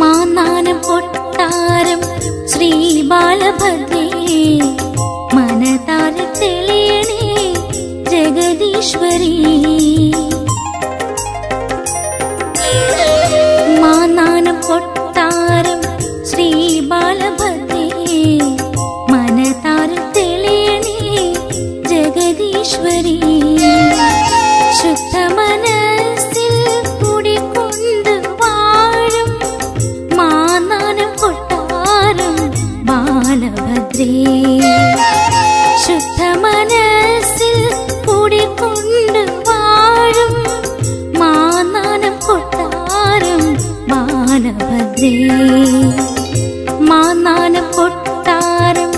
മാന്നാനം കൊട്ടാരം ശ്രീ ബാലഭദ്രേ. ജഗദീശ്വരി മാന്നാനം കൊട്ടാരം ശ്രീ ബാലഭദ്രേ. മനതാര തെളിയണേ ജഗദീശ്വരി. ശുദ്ധ മനസ്സിൽ കുടികൊണ്ട് വാഴും മാനാനം കൊട്ടാരം ബാലഭദ്രേ. ശുദ്ധ ബാലഭദ്രേ മാനാനം കൊട്ടാരം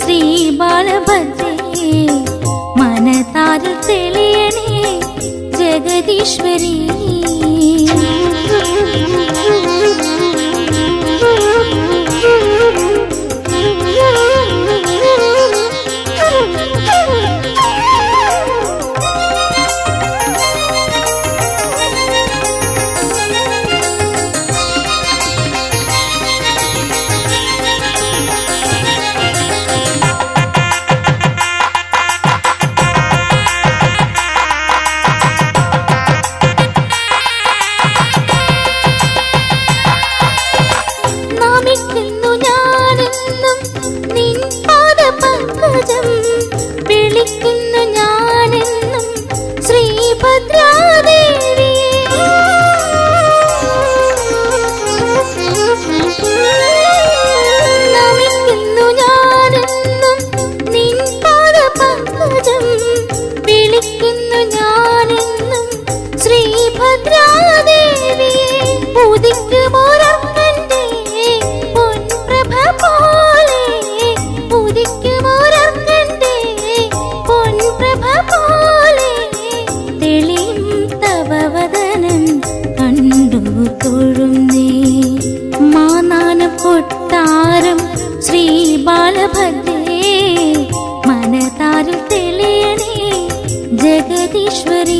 ശ്രീ ബാലഭദ്രേ. മനതാരിൽ തെളിയണേ ജഗദീശ്വരി. to me. ജഗദീശ്വരി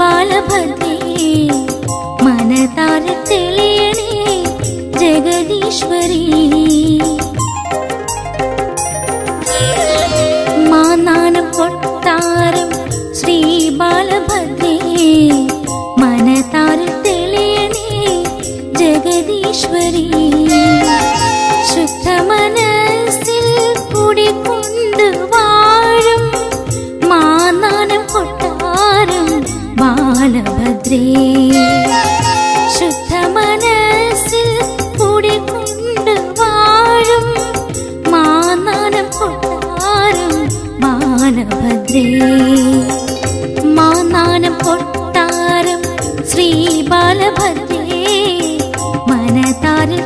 ബാലഭദ്രേ മനതാര തെളിയണേ ജഗദീശ്വരി. മാനാനം കൊട്ടാരം ശ്രീ ബാലഭദ്രേ മനതാരിൽ തെളിയണേ ജഗദീശ്വരി. ശുദ്ധ മനസ്സിൽ കുടികൊണ്ട് ബാലഭദ്രേ ശുദ്ധ മനസ്സിൽ വാഴും മാനാനം കൊട്ടാരം മാനഭദ്രേ. മാനാനം കൊട്ടാരം ശ്രീ ബാലഭദ്രേ മനതാരിൽ